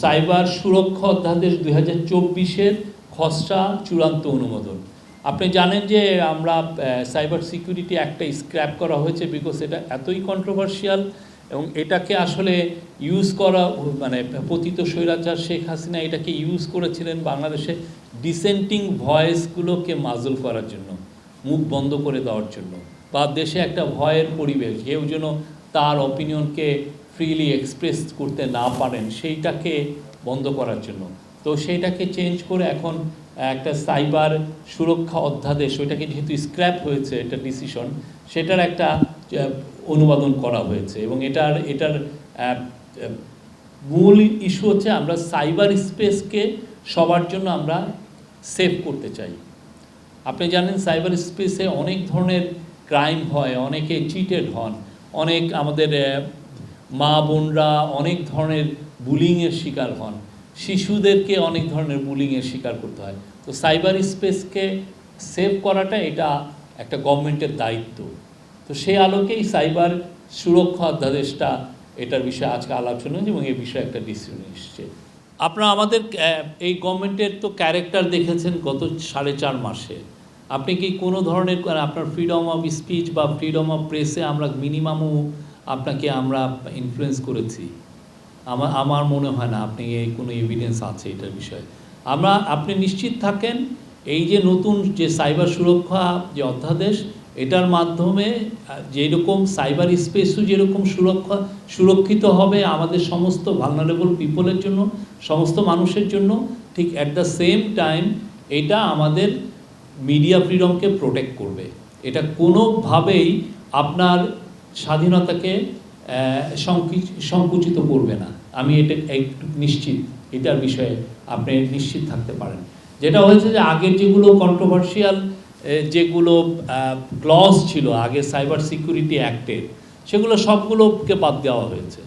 Cyber সুরক্ষা অধ্যাদেশ দুই হাজার চব্বিশের খসড়া চূড়ান্ত অনুমোদন। আপনি জানেন যে আমরা সাইবার সিকিউরিটি একটা স্ক্র্যাপ করা হয়েছে বিকজ এটা এতই কন্ট্রোভার্সিয়াল এবং এটাকে আসলে ইউজ করা মানে পতিত স্বৈরাচার শেখ হাসিনা এটাকে ইউজ করেছিলেন বাংলাদেশে ডিসেন্টিং ভয়েসগুলোকে মাজল করার জন্য, মুখ বন্ধ করে দেওয়ার জন্য। বা দেশে একটা ভয়ের পরিবেশ, কেউ যেন তার অপিনিয়নকে ফ্রিলি এক্সপ্রেস করতে না পারেন, সেইটাকে বন্ধ করার জন্য। তো সেইটাকে চেঞ্জ করে এখন একটা সাইবার সুরক্ষা অধ্যাদেশ, ওইটাকে যেহেতু স্ক্র্যাপ হয়েছে এটা ডিসিশন সেটার একটা অনুবাদন করা হয়েছে। এবং এটার এটার মূল ইস্যু হচ্ছে আমরা সাইবার স্পেসকে সবার জন্য আমরা সেভ করতে চাই। আপনি জানেন সাইবার স্পেসে অনেক ধরনের ক্রাইম হয়, অনেকে চিটেড হন, অনেক আমাদের মা বোনরা অনেক ধরনের বুলিংয়ের শিকার হন। শিশুদেরকে অনেক ধরনের বুলিংয়ের শিকার করতে হয়। তো সাইবার স্পেসকে সেভ করাটা এটা একটা গভর্নমেন্টের দায়িত্ব। তো সেই আলোকেই সাইবার সুরক্ষা অধ্যাদেশটা এটার বিষয়ে আজকে আলোচনা এবং এই বিষয়ে একটা ডিসিশন এসছে। আপনারা আমাদের এই গভর্নমেন্টের তো ক্যারেক্টার দেখেছেন গত সাড়ে চার মাসে। আপনি কি কোনো ধরনের মানে আপনার ফ্রিডম অফ স্পিচ বা ফ্রিডম অফ প্রেসে আমরা মিনিমামও আপনাকে আমরা ইনফ্লুয়েন্স করেছি। আমার আমার মনে হয় না আপনি এই কোনো এভিডেন্স আছে এটার বিষয়ে। আমরা, আপনি নিশ্চিত থাকেন, এই যে নতুন যে সাইবার সুরক্ষা যে অধ্যাদেশ, এটার মাধ্যমে যেরকম সাইবার স্পেসও যেরকম সুরক্ষা, সুরক্ষিত হবে আমাদের সমস্ত ভালনারেবল পিপলের জন্য, সমস্ত মানুষের জন্য, ঠিক অ্যাট দ্য সেম টাইম এটা আমাদের মিডিয়া ফ্রিডমকে প্রোটেক্ট করবে। এটা কোনোভাবেই আপনার স্বাধীনতাকে সংকুচিত করবে না। আমি এটা একটু নিশ্চিত। এটার বিষয়ে আপনি নিশ্চিত থাকতে পারেন। যেটা হয়েছে যে আগের যেগুলো কন্ট্রোভার্সিয়াল যেগুলো ক্লজ ছিল, আগে সাইবার সিকিউরিটি অ্যাক্টের সেগুলো সবগুলোকে বাদ দেওয়া হয়েছে।